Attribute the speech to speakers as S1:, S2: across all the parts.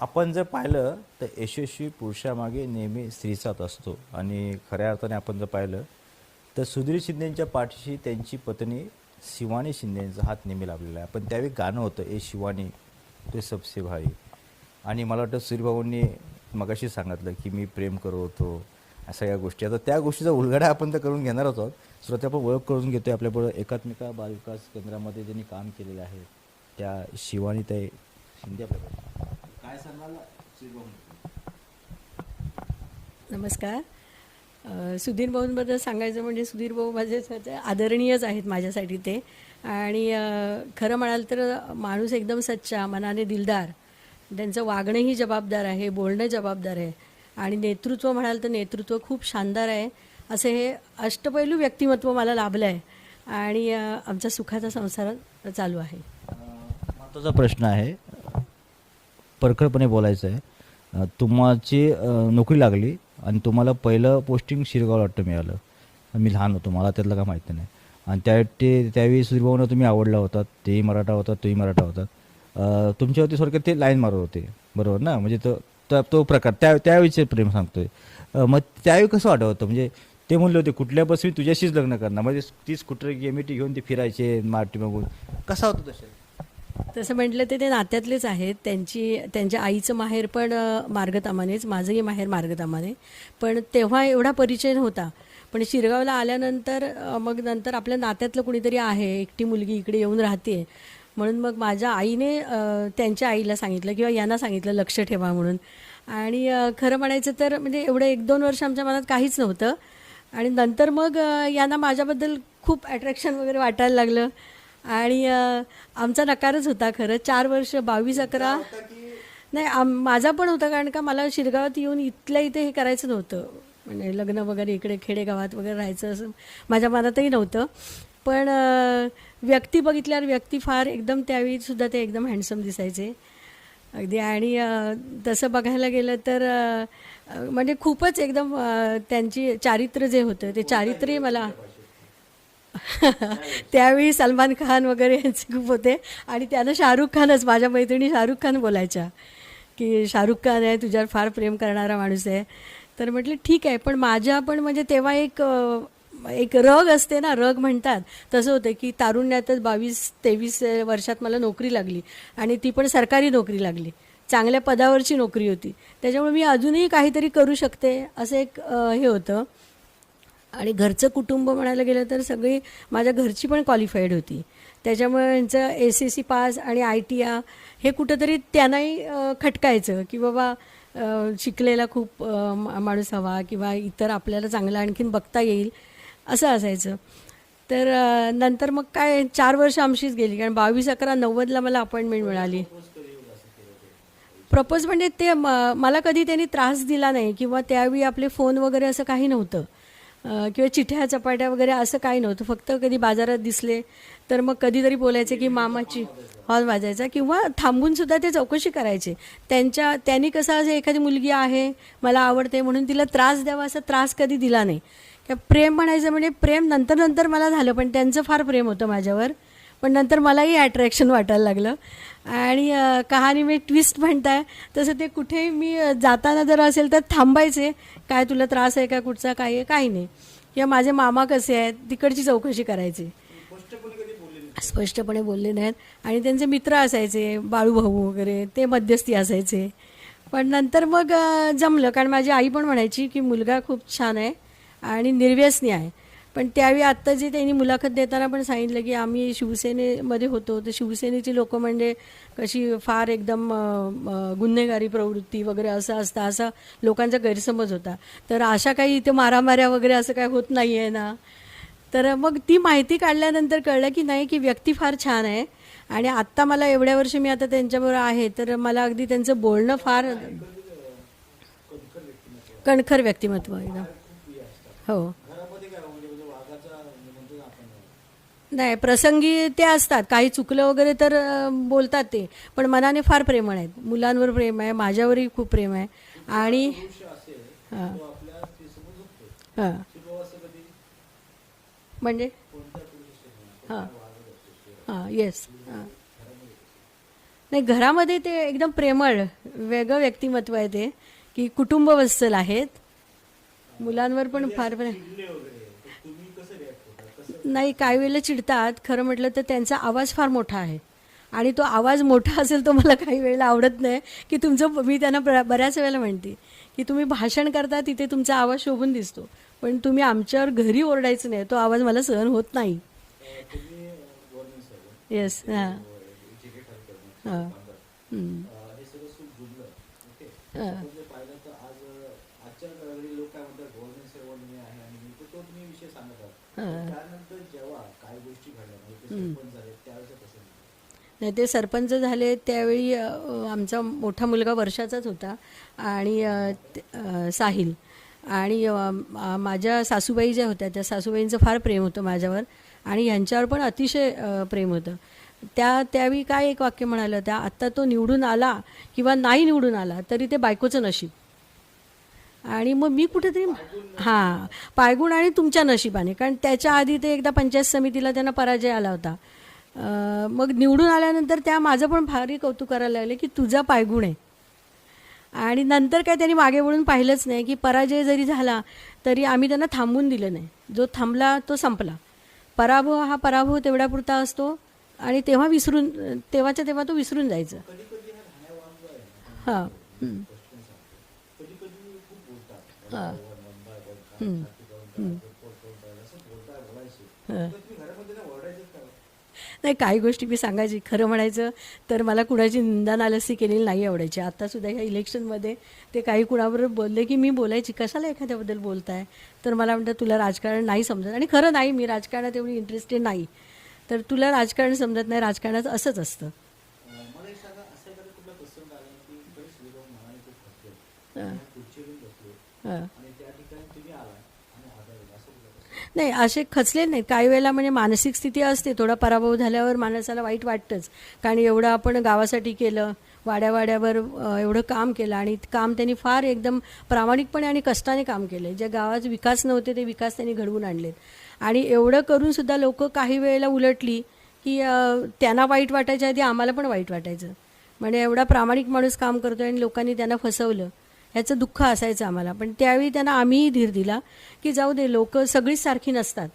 S1: आपण जर पाहिलं तर यशस्वी पुरुषामागे नेहमी स्त्रीचाच असतो. आणि खऱ्या अर्थाने आपण जर पाहिलं तर सुधीर शिंदेंच्या पाठीशी त्यांची पत्नी शिवानी शिंदेचा हात नेहमी लाभलेला आहे. पण त्यावेळी गाणं होतं ए शिवानी ते सबसे भाई आणि मला वाटतं सूर्यभाऊंनी मगाशी सांगितलं की मी प्रेम करत होतो सगळ्या गोष्टी. आता त्या गोष्टीचा उलगडा आपण तर करून घेणार आहोत. सुरुवात आपण ओळख करून घेतोय. आपल्याबरोबर एकात्मिका बालविकास केंद्रामध्ये ज्यांनी काम केलेलं आहे त्या शिवानी ते शिंदे आपल्याकडे
S2: नमस्कार. सुधीर भाऊंबद्दल सांगायचं म्हणजे सुधीर भाऊ माझे सध्या आदरणीयच आहेत माझ्यासाठी ते. आणि खरं म्हणाल तर माणूस एकदम सच्चा मनाने दिलदार. त्यांचं वागणंही जबाबदार आहे बोलणं जबाबदार आहे. आणि नेतृत्व म्हणाल तर नेतृत्व खूप शानदार आहे. असं हे अष्टपैलू व्यक्तिमत्व मला लाभलं आहे आणि आमच्या आमचा सुखाचा संसार चालू आहे.
S1: महत्त्वाचा प्रश्न आहे. परखडपणे बोलायचं आहे तुम्हाची नोकरी लागली आणि तुम्हाला पहिलं पोस्टिंग शिरगाव वाटतं मिळालं. मी लहान होतो मला त्यातलं काय माहिती नाही. आणि त्या ते त्यावेळी सूर्यभाऊनं तुम्ही आवडला होता तेही मराठा होता तोही मराठा होता. तुमच्यावरती सारखे ते लाईन मारत होते बरोबर ना? म्हणजे तो तो- तो प्रकार. त्या त्यावेळीचे प्रेम सांगतोय. मग त्यावेळी कसं वाटत होतं? म्हणजे ते म्हणले होते कुठल्या बस मी तुझ्याशीच लग्न करणार? म्हणजे ती स्कूटर गेमिटी घेऊन ते फिरायचे मारटी मागून. कसा होता तसे
S2: तसं म्हटलं ते ते नात्यातलेच आहेत. त्यांची त्यांच्या आईचं माहेर पण मार्गतामानेच माझंही माहेर मार्गतामाने. पण तेव्हा एवढा परिचय नव्हता. पण शिरगावला आल्यानंतर मग नंतर आपल्या नात्यातलं कुणीतरी आहे. एकटी मुलगी इकडे येऊन राहते म्हणून मग माझ्या आईने त्यांच्या आईला सांगितलं किंवा यांना सांगितलं लक्ष ठेवा म्हणून. आणि खरं म्हणायचं तर म्हणजे एवढं एक दोन वर्ष आमच्या मनात काहीच नव्हतं. आणि नंतर मग यांना माझ्याबद्दल खूप अट्रॅक्शन वगैरे वाटायला लागलं. आणि आमचा नकारच होता खरं. चार वर्ष बावीस अकरा. नाही आम माझा पण होता कारण का मला शिरगावात येऊन इथल्या इथे हे करायचं नव्हतं. म्हणजे लग्न वगैरे इकडे खेडेगावात वगैरे राहायचं असं माझ्या मनातही नव्हतं. पण व्यक्ती बघितल्यावर व्यक्ती फार एकदम त्यावेळी सुद्धा ते एकदम हँडसम दिसायचे. अगदी. आणि तसं बघायला गेलं तर म्हणजे खूपच एकदम त्यांची चारित्र्य जे होतं ते चारित्र्य मला त्यावेळी सलमान खान वगैरे यांचे खूप होते. आणि त्यानं शाहरुख खानच माझ्या मैत्रिणी शाहरुख खान बोलायच्या की शाहरुख खान आहे तुझ्यावर फार प्रेम करणारा माणूस आहे. तर म्हटलं ठीक आहे पण माझ्या पण म्हणजे तेव्हा एक एक रग असते ना रग म्हणतात. तसं होतं की तारुण्यातच बावीस तेवीस वर्षात मला नोकरी लागली आणि ती पण सरकारी नोकरी लागली. चांगल्या पदावरची नोकरी होती. त्याच्यामुळे मी अजूनही काहीतरी करू शकते असं एक हे होतं. आणि घरचं कुटुंब म्हणायला गेलं तर सगळी माझ्या घरची पण क्वालिफाईड होती. त्याच्यामुळे यांचं एस सी सी पास आणि आय टी आ हे कुठंतरी त्यांनाही खटकायचं की बाबा शिकलेला खूप माणूस हवा किंवा इतर आपल्याला चांगलं आणखीन बघता येईल असं असायचं. तर नंतर मग काय चार वर्ष आमचीच गेली कारण बावीस अकरा नव्वदला मला अपॉइंटमेंट मिळाली. प्रपोज म्हणजे ते मला कधी त्यांनी त्रास दिला नाही किंवा त्यावेळी आपले फोन वगैरे असं काही नव्हतं. किंवा चिठ्ठ्या चपाट्या वगैरे असं काही नव्हतं. फक्त कधी बाजारात दिसले तर मग कधीतरी बोलायचे की मामाची हॉल वाजायचा. किंवा थांबून सुद्धा ते चौकशी करायचे. त्यांच्या त्यांनी कसं असं एखादी मुलगी आहे मला आवडते म्हणून तिला त्रास द्यावा असा त्रास कधी दिला नाही. प्रेम म्हणायचं म्हणजे प्रेम नंतर नंतर मला झालं पण त्यांचं फार प्रेम होतं माझ्यावर. पण नंतर मलाही अट्रॅक्शन वाटायला लागलं. आणि कहाणी मी ट्विस्ट म्हणताय तसं ते कुठेही मी जाताना जर असेल तर थांबायचे. काय तुला त्रास आहे का कुठचा काय आहे काही नाही. किंवा माझे मामा कसे आहेत तिकडची चौकशी करायची. स्पष्टपणे बोलले नाहीत. आणि त्यांचे मित्र असायचे बाळूभाऊ वगैरे ते मध्यस्थी असायचे. पण नंतर मग जमलं. कारण माझी आई पण म्हणायची की मुलगा खूप छान आहे आणि निर्व्यसनी आहे. पण त्यावेळी आत्ता जे त्यांनी मुलाखत देताना पण सांगितलं की आम्ही शिवसेनेमध्ये होतो तर शिवसेनेची लोक म्हणजे कशी फार एकदम गुन्हेगारी प्रवृत्ती वगैरे असं असतं असा लोकांचा गैरसमज होता. तर अशा काही इथे मारामाऱ्या वगैरे असं काही होत नाही आहे ना. तर मग ती माहिती काढल्यानंतर कळलं की नाही की व्यक्ती फार छान आहे. आणि आत्ता मला एवढ्या वर्षी मी आता त्यांच्याबरोबर आहे तर मला अगदी त्यांचं बोलणं फार कणखर व्यक्तिमत्व आहे ना. हो. नाही प्रसंगी ते असतात. काही चुकलं वगैरे तर बोलतात ते. पण मनाने फार प्रेमळ आहेत. मुलांवर प्रेम आहे माझ्यावरही खूप प्रेम आहे. आणि हां. हां. म्हणजे? हां. हां येस हां. नाही घरामध्ये ते एकदम प्रेमळ वेगळं व्यक्तिमत्व आहे ते की कुटुंबवत्सल आहेत. मुलांवर पण फार प्रेम. नाही काही वेळेला चिडतात. खरं म्हटलं तर त्यांचा आवाज फार मोठा आहे. आणि तो आवाज मोठा असेल तो मला काही वेळेला आवडत नाही. की तुमचं मी त्यांना बऱ्या- बऱ्याच वेळेला म्हणते की तुम्ही भाषण करता तिथे तुमचा आवाज शोभून दिसतो. पण तुम्ही आमच्यावर घरी ओरडायचं नाही. तो आवाज मला सहन होत नाही. येस हां. हां.
S1: हे.
S2: नाही ते सरपंच झाले त्यावेळी आमचा मोठा मुलगा वर्षाचाच होता आणि साहिल. आणि माझ्या सासूबाई ज्या होत्या त्या सासूबाईंचं फार प्रेम होतं माझ्यावर आणि ह्यांच्यावर पण अतिशय प्रेम होतं. त्या त्यावेळी काय एक वाक्य म्हणालं त्या आत्ता तो निवडून आला किंवा नाही निवडून आला तरी ते बायकोचं नशीब. आणि मग मी कुठेतरी हां पायगुण आणि तुमच्या नशिबाने. कारण त्याच्या आधी ते एकदा पंचायत समितीला त्यांना पराजय आला होता. मग निवडून आल्यानंतर त्या माझं पण भारी कौतुक करायला लागले की तुझा पायगुण आहे. आणि नंतर काय त्यांनी मागे वळून पाहिलंच नाही की पराजय जरी झाला तरी आम्ही त्यांना थांबून दिलं नाही. जो थांबला तो संपला. पराभव हा पराभव तेवढ्यापुरता असतो आणि तेव्हा विसरून तेव्हाच्या तेव्हा तो विसरून जायचं. हां हं. हां. नाही काही गोष्टी मी सांगायची. खरं म्हणायचं तर मला कुणाची निंदा नालस्ती केलेली नाही आवडायची. आत्तासुद्धा ह्या इलेक्शनमध्ये ते काही कुणाबरोबर बोलले की मी बोलायची. कशाला एखाद्याबद्दल बोलताय? तर मला म्हणतात तुला राजकारण नाही समजत. आणि खरं नाही मी राजकारणात एवढी इंटरेस्टेड नाही. तर तुला राजकारण समजत नाही राजकारणात असंच असतं. हां. नाही असे खचले नाहीत. काही वेळेला म्हणजे मानसिक स्थिती असते. थोडा पराभव झाल्यावर माणसाला वाईट वाटतंच. कारण एवढं आपण गावासाठी केलं वाड्या वाड्यावर अ, एवढं काम केलं आणि काम त्यांनी फार एकदम प्रामाणिकपणे आणि कष्टाने काम केले जे गावात विकास नव्हते ते विकास त्यांनी घडवून आणलेत. आणि एवढं करून सुद्धा लोक काही वेळेला उलटली की त्यांना वाईट वाटायच्या आधी आम्हाला पण वाईट वाटायचं. म्हणजे एवढा प्रामाणिक माणूस काम करतोय आणि लोकांनी त्यांना फसवलं. ह्याचं दुःख असायचं आम्हाला. पण त्यावेळी त्यांना आम्हीही धीर दिला की जाऊ दे लोक सगळीच सारखी नसतात.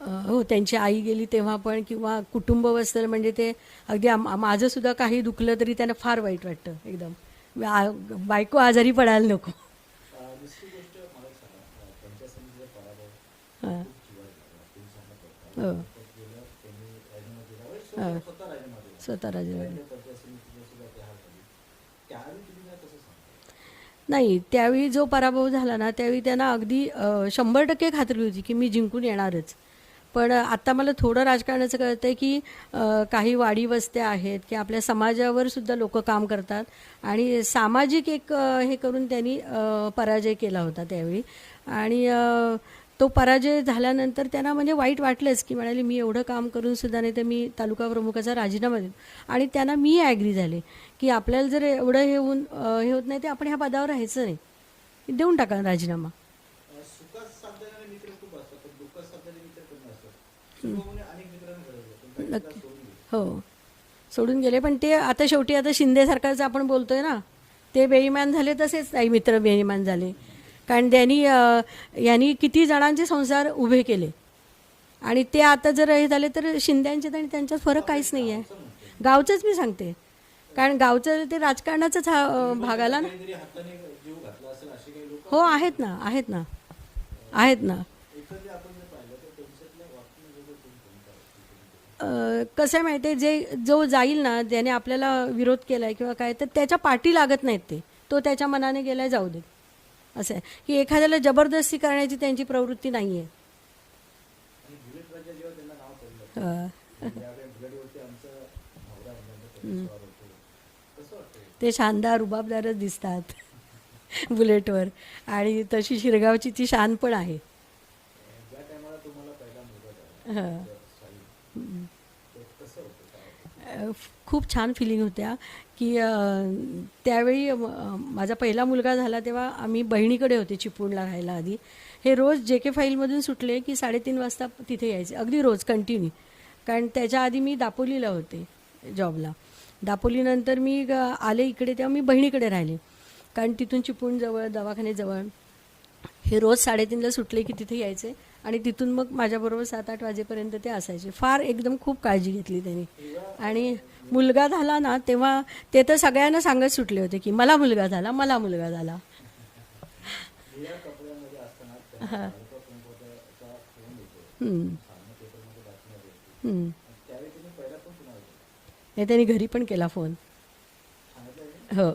S2: हो त्यांची आई गेली तेव्हा पण किंवा कुटुंब वस्तर म्हणजे ते अगदी माझं सुद्धा काही दुखलं तरी त्यांना फार वाईट वाटतं एकदम. बायको आजारी पडायला नको. हां. हां
S1: हो. स्वतः राजीनामा
S2: नाही त्यावेळी जो पराभव झाला ना त्यावेळी त्यांना अगदी शंभर टक्के खात्री होती की मी जिंकून येणारच. पण आता मला थोडं राजकारणाचं कळतं आहे की काही वाडी वस्त्या आहेत की आपल्या समाजावर सुद्धा लोक काम करतात. आणि सामाजिक एक हे करून त्यांनी पराजय केला होता त्यावेळी. आणि तो पराजय झाल्यानंतर त्यांना म्हणजे वाईट वाटलंच की म्हणाले मी एवढं काम करून सुद्धा नाही तर मी तालुका प्रमुखाचा राजीनामा देईन. आणि त्यांना मी ॲग्री झाले की आपल्याला जर एवढं हे होऊन हे होत नाही ते आपण ह्या पदावर राहायचं नाही. देऊन टाका राजीनामा.
S1: नक्की.
S2: हो. सोडून गेले. पण ते आता शेवटी आता शिंदे सरकारचं आपण बोलतोय ना ते बेईमान झाले तसेच काही मित्र बेईमान झाले. कारण त्यांनी यांनी किती जणांचे संसार उभे केले. आणि ते आता जर हे झाले तर शिंद्यांच्यात आणि त्यांच्यात फरक काहीच नाही आहे. गावचंच मी सांगते. कारण गावचं ते राजकारणाचाच हा भाग आला ना. हो आहेत ना आहेत ना. आहेत ना. कसं आहे माहिती आहे जे जो जाईल ना ज्याने आपल्याला विरोध केलाय किंवा काय तर त्याच्या पाठी लागत नाहीत ते. तो त्याच्या मनाने गेलाय जाऊ दे असं आहे. की एखाद्याला जबरदस्ती करण्याची त्यांची प्रवृत्ती नाही आहे ते शानदार रुबाबदारच दिसतात बुलेटवर. आणि तशी शिरगावची ती शान पण आहे. हं.
S1: साई तर कसं होतं काय होतं?
S2: अ, खूप छान फिलिंग होत्या की त्यावेळी माझा पहिला मुलगा झाला तेव्हा आम्ही बहिणीकडे होते चिपळूणला राहायला आधी. हे रोज जे के फाईलमधून सुटले की साडेतीन वाजता तिथे यायचे. अगदी रोज कंटिन्यू कारण त्याच्या आधी मी दापोलीला होते जॉबला दापोलीनंतर मी ग- आले इकडे तेव्हा मी बहिणीकडे राहिले. कारण तिथून चिपळूणजवळ दवाखान्याजवळ. हे रोज साडेतीनला सुटले की तिथे यायचे आणि तिथून मग माझ्याबरोबर सात आठ वाजेपर्यंत ते असायचे. फार एकदम खूप काळजी घेतली त्यांनी. आणि मुलगा झाला ना तेव्हा ते तर सगळ्यांना सांगत सुटले होते की मला मुलगा झाला मला मुलगा झाला. हां. हम्म. हे त्यांनी घरी पण केला फोन. हो.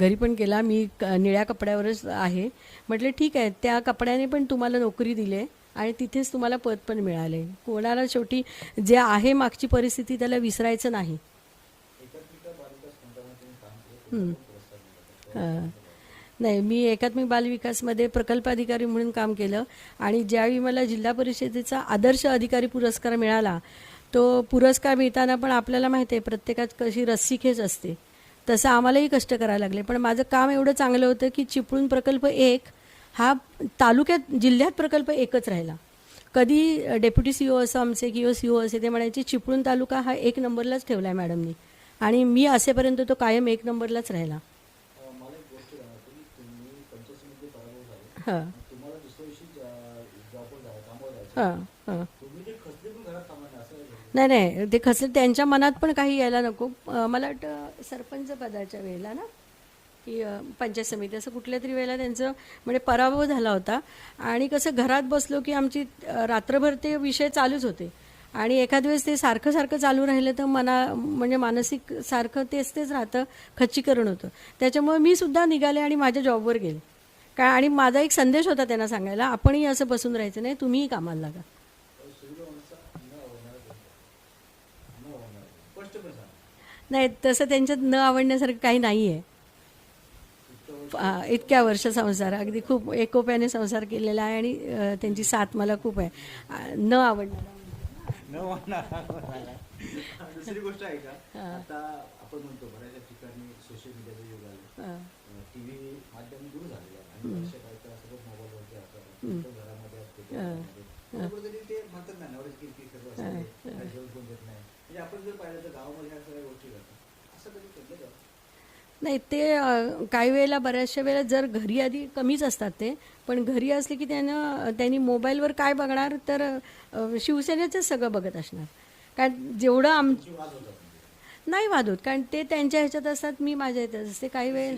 S2: घरी पण केला. मी क- निळ्या कपड्यावरच आहे. म्हटलं ठीक आहे त्या कपड्याने पण तुम्हाला नोकरी दिली आहे आणि तिथेच तुम्हाला पद पण मिळाले. कोणाला शेवटी जे आहे मागची परिस्थिती त्याला विसरायचं नाही. नाही मी एकात्मिक बालविकासमध्ये प्रकल्प अधिकारी म्हणून काम केलं आणि ज्यावेळी मला जिल्हा परिषदेचा आदर्श अधिकारी पुरस्कार मिळाला तो पुरस्कार मिळताना पण आपल्याला माहिती आहे प्रत्येकात कशी रस्सीखेच असते. तसं आम्हालाही कष्ट करायला लागले. पण माझं काम एवढं चांगलं होतं की चिपळूण प्रकल्प एक हा तालुक्यात जिल्ह्यात प्रकल्प एकच राहिला. कधी डेप्युटी सी ओ असं आमचे किंवा सी ओ असे ते म्हणायचे चिपळूण तालुका हा एक नंबरलाच ठेवला आहे मॅडमनी. आणि मी असेपर्यंत तो कायम एक नंबरलाच राहिला. हां. हां हां. नाही नाही. ते खचले त्यांच्या मनात पण काही यायला नको. मला वाटतं सरपंच पदाच्या वेळेला ना की पंचायत समिती असं कुठल्या तरी वेळेला त्यांचं म्हणजे पराभव झाला होता. आणि कसं घरात बसलो की आमची रात्रभर ते विषय चालूच होते. आणि एखाद वेळेस ते सारखं सारखं चालू राहिलं तर मना म्हणजे मानसिक सारखं तेच तेच राहतं खच्चीकरण होतं. त्याच्यामुळे मी सुद्धा निघाले आणि माझ्या जॉबवर गेले. काय आणि माझा एक संदेश होता त्यांना सांगायला आपणही असं बसून राहायचं नाही तुम्हीही कामाला लागा. नाही तसं त्यांच्यात न आवडण्यासारखं काही नाही आहे इतक्या वर्ष संसार अगदी खूप एकोप्याने संसार केलेला आहे आणि त्यांची साथ मला खूप आहे. न आवडणारा.
S1: दुसरी गोष्ट आहे का? आता आपण म्हणतो बऱ्याचशा ठिकाणी सोशल मीडियाचं युग आलं. टीव्ही माध्यम दूर झालेलं आहे. आणि बऱ्याचशा बायका सगळं मोबाईलवरती असतात घरामध्ये असते तो घरामध्ये. त्यामुळे तरी ते म्हणतात ना नवऱ्याची किरकिर सर्व असते काही जेवण कोण देत नाही. म्हणजे आपण जर पाहिलं तर गावामध्ये ह्या सगळ्या गोष्टी करतात असं कधी घडलं का?
S2: नाही ते काही वेळेला बऱ्याचशा वेळेला जर घरी आधी कमीच असतात ते पण घरी असले की त्यानं त्यांनी मोबाईलवर काय बघणार तर अ, शिवसेनेचंच सगळं बघत असणार. कारण जेवढं आम नाही वाद होत कारण ते त्यांच्या ह्याच्यात असतात मी माझ्या ह्याच्यात असते. काही वेळ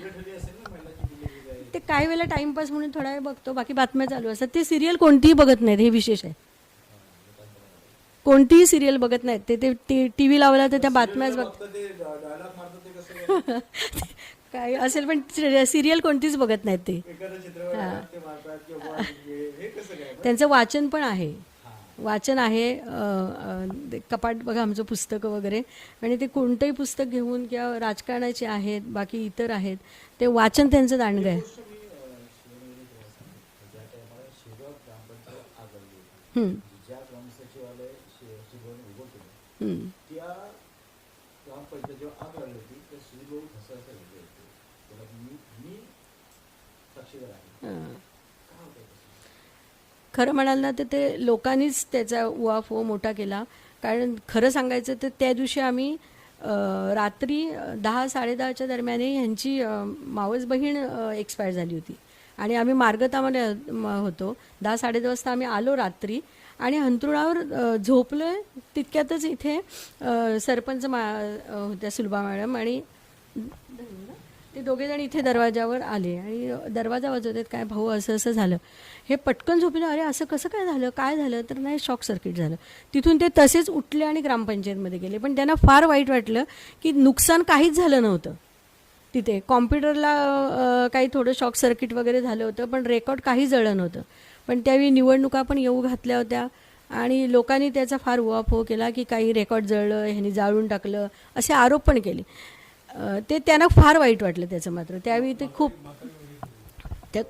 S2: ते काही वेळेला टाइमपास म्हणून थोडा वेळ बघतो बाकी बातम्या चालू असतात. ते सिरियल कोणतीही बघत नाहीत हे विशेष आहे. कोणतीही सिरियल बघत नाहीत. ते ते टी व्ही लावला तर त्या बातम्याच बघ काही असेल पण सिरियल कोणतीच बघत नाहीत ते.
S1: हे. काय?
S2: त्यांचं वाचन पण आहे. वाचन आहे ते कपाट बघा आमचं पुस्तकं वगैरे. आणि ते कोणतंही पुस्तक घेऊन किंवा राजकारणाचे आहेत बाकी इतर आहेत ते वाचन त्यांचं दांडगं आहे. खरं म्हणाल ना तर ते लोकांनीच त्याचा उवाफो हो मोठा केला. कारण खरं सांगायचं तर त्या दिवशी आम्ही रात्री दहा साडेदहाच्या दरम्यान ह्यांची मावस बहीण एक्सपायर झाली होती. आणि आम्ही मार्गतामध्ये होतो. दहा साडेदहा वाजता आम्ही आलो रात्री आणि अंथरुणावर झोपलं तितक्यातच इथे सरपंच मा होत्या सुलभा मॅडम आणि ते दोघे जण इथे दरवाजावर आले आणि दरवाजा वाजवतात काय भाऊ असं असं झालं. हे पटकन झोपलं अरे असं कसं काय झालं? काय झालं? तर नाही शॉक सर्किट झालं. तिथून ते तसेच उठले आणि ग्रामपंचायतमध्ये गेले. पण त्यांना फार वाईट वाटलं की नुकसान काहीच झालं नव्हतं. तिथे कॉम्प्युटरला काही थोडं शॉक सर्किट वगैरे झालं होतं पण रेकॉर्ड काही जळलं नव्हतं. पण त्यावेळी निवडणुका पण येऊ घातल्या होत्या आणि लोकांनी त्याचा फार उहापोह केला की काही रेकॉर्ड जळलं ह्यांनी जाळून टाकलं असे आरोप पण केले. ते त्यांना फार वाईट वाटलं त्याचं मात्र. त्यावेळी ते खूप त्या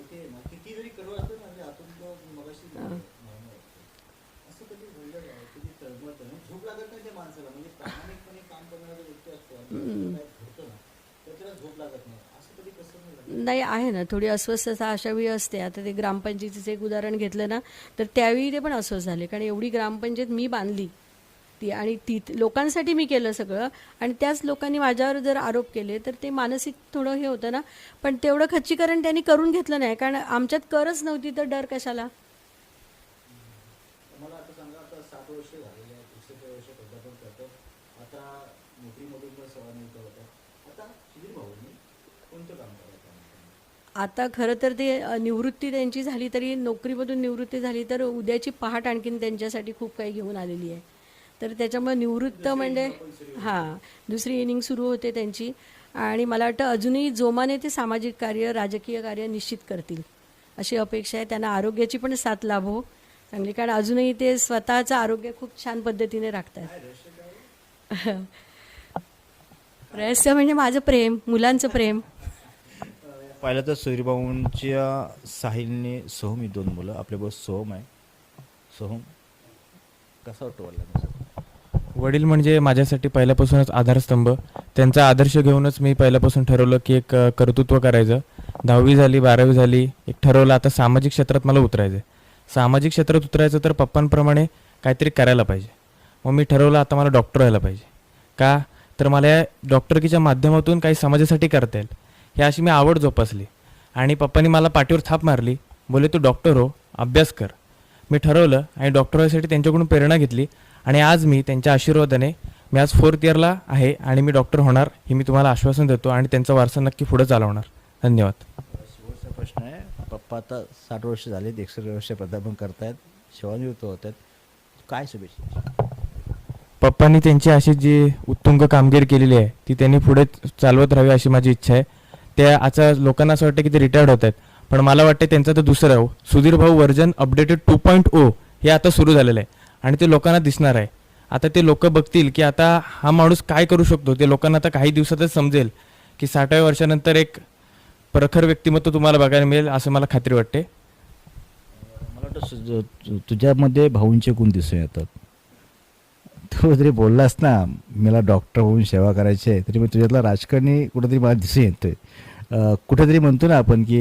S1: जे आहे जरी कडू असतं म्हणजे आतून तो मगाशी ना झोप लागत नाही
S2: नाही आहे ना. थोडी अस्वस्थता अशा वेळी असते. आता ते ग्रामपंचायतीचं एक उदाहरण घेतलं ना तर त्यावेळी ते पण अस्वस्थ झाले. कारण एवढी ग्रामपंचायत मी बांधली ती आणि ती लोकांसाठी मी केलं सगळं. आणि त्याच लोकांनी माझ्यावर जर आरोप केले तर ते मानसिक थोडं हे होतं ना. पण तेवढं खच्चीकरण त्यांनी करून घेतलं नाही. कारण आमच्यात करच नव्हती तर डर कशाला?
S1: आता आता
S2: खरं तर ते निवृत्ती त्यांची झाली तरी नोकरीमधून निवृत्ती झाली तर उद्याची पहाट आणखीन त्यांच्यासाठी खूप काही घेऊन आलेली आहे. तर त्याच्यामुळे निवृत्त म्हणजे हां दुसरी इनिंग सुरू होते त्यांची. आणि मला वाटतं अजूनही जोमाने ते सामाजिक कार्य राजकीय कार्य निश्चित करतील. अशी अपेक्षा आहे. त्यांना आरोग्याची पण साथ लाभो. चांगली कारण अजूनही ते स्वतःचं आरोग्य खूप छान पद्धतीने राखतात. रहस्य म्हणजे माझं प्रेम मुलांचं प्रेम.
S1: पाहिलं तर सूर्यभाऊंच्या साहिलने सोहम ही दोन मुलं आपल्याबरोबर सोहम आहे. सोहम कसा वाटतो वाटला
S3: वडील म्हणजे माझ्यासाठी पहिल्यापासूनच आधारस्तंभ. त्यांचा आदर्श घेऊनच मी पहिल्यापासून ठरवलं की एक अ, कर्तृत्व करायचं. दहावी झाली बारावी झाली एक ठरवलं आता सामाजिक क्षेत्रात मला उतरायचं सामाजिक क्षेत्रात उतरायचं तर पप्पांप्रमाणे काहीतरी करायला पाहिजे. मग मी ठरवलं आता मला डॉक्टर व्हायला पाहिजे. का? तर मला या डॉक्टरकीच्या माध्यमातून काही समाजासाठी करता येईल. ही अशी मी आवड जोपासली. आणि पप्पांनी मला पाठीवर थाप मारली. बोले तू डॉक्टर हो अभ्यास कर. मी ठरवलं आणि डॉक्टर व्हायसाठी त्यांच्याकडून प्रेरणा घेतली. आणि आज मी त्यांच्या आशीर्वादाने मी आज फोर्थ इयरला आहे आणि मी डॉक्टर होणार हे मी तुम्हाला आश्वासन देतो आणि त्यांचा वारसा नक्की पुढे चालवणार. धन्यवाद.
S1: शेवटचा प्रश्न आहे. पप्पा आता साठ वर्ष झालेत एकसष्ट वर्ष पदार्पण करतायत सेवानिवृत्त होत आहेत काय शुभेच्छा?
S3: पप्पांनी त्यांची अशी जी उत्तुंग कामगिरी केलेली आहे ती त्यांनी पुढे चालवत राहावी अशी माझी इच्छा आहे. ते आता लोकांना असं वाटतं की ते रिटायर्ड होत आहेत. पण मला वाटतं त्यांचं तर दुसरं आहे हो. सुधीर भाऊ version updated two point O हे आता सुरू झालेलं आहे. आणि ते लोकांना दिसणार आहे. आता ते लोक बघतील की आता हा माणूस काय करू शकतो? ते लोकांना आता काही दिवसातच समजेल की साठाव्या वर्षानंतर एक प्रखर व्यक्तिमत्व तुम्हाला बघायला मिळेल असं मला खात्री वाटते.
S1: मला वाटतं तुझ्यामध्ये भाऊंचे गुण दिसून येतात. तू जरी बोललास ना मला डॉक्टर होऊन सेवा करायची आहे तरी मी तुझ्यातला राजकारणी कुठेतरी मला दिसून येतोय. कुठेतरी म्हणतो ना आपण की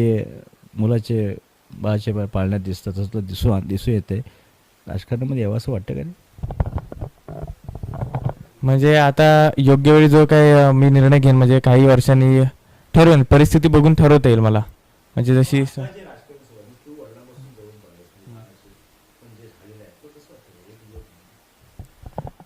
S1: मुलाचे बाळाचे पाळण्यात दिसतं तसं तर दिसू दिसू येते. राजकारणामध्ये यावं असं वाटतं का नाही
S3: म्हणजे आता योग्य वेळी जो काही मी निर्णय घेईन म्हणजे काही वर्षांनी ठरवेन परिस्थिती बघून ठरवता येईल मला. म्हणजे जशी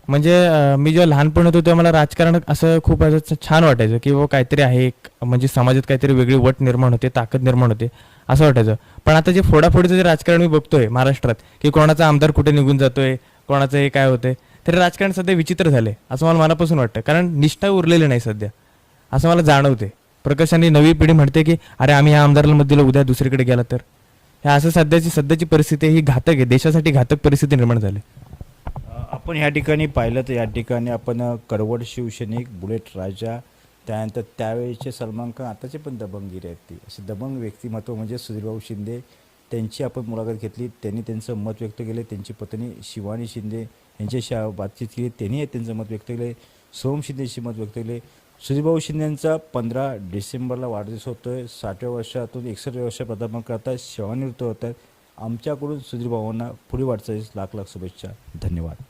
S3: म्हणजे मी जेव्हा लहानपण होतो तेव्हा मला राजकारण असं खूप असं छान वाटायचं की वो काहीतरी आहे एक म्हणजे समाजात काहीतरी वेगळी वट निर्माण होते ताकद निर्माण होते असं वाटायचं. पण आता जे फोडाफोडीचं जे राजकारण मी बघतोय महाराष्ट्रात की कोणाचा आमदार कुठे निघून जातोय कोणाचं हे काय होतंय तरी राजकारण सध्या विचित्र झाले असं मला मनापासून वाटतं. कारण निष्ठा उरलेली नाही सध्या असं मला जाणवते प्रकर्षाने नवी पिढी म्हणते की अरे आम्ही या आमदाराला मत दिलं उद्या दुसरीकडे गेला तर. ह्या असं सध्याची सध्याची परिस्थिती ही घातक आहे देशासाठी घातक परिस्थिती निर्माण झाली.
S1: आपण ह्या ठिकाणी पाहिलं तर या ठिकाणी आपण करवड कडवड शिवसैनिक बुलेट राजा त्यानंतर त्यावेळेचे सलमान खान आताचे पण दबंगगिरी आहेत ती. असे दबंग व्यक्तिमत्व म्हणजे सुधीरभाऊ शिंदे त्यांची आपण मुलाखत घेतली त्यांनी त्यांचं मत व्यक्त केले त्यांची पत्नी शिवानी शिंदे यांच्याशी बातचीत केली त्यांनी त्यांचं मत व्यक्त केले सोम शिंदेशी मत व्यक्त केले. सुधीरभाऊ शिंदेंचा पंधरा डिसेंबरला वाढदिवस होतोय साठव्या वर्षातून एकसष्ट वर्ष पदार्पण करतात सेवानिवृत्त होत आहेत आमच्याकडून सुधीरभाऊंना पुढे पुढील वाटचालीस लाख लाख शुभेच्छा. धन्यवाद.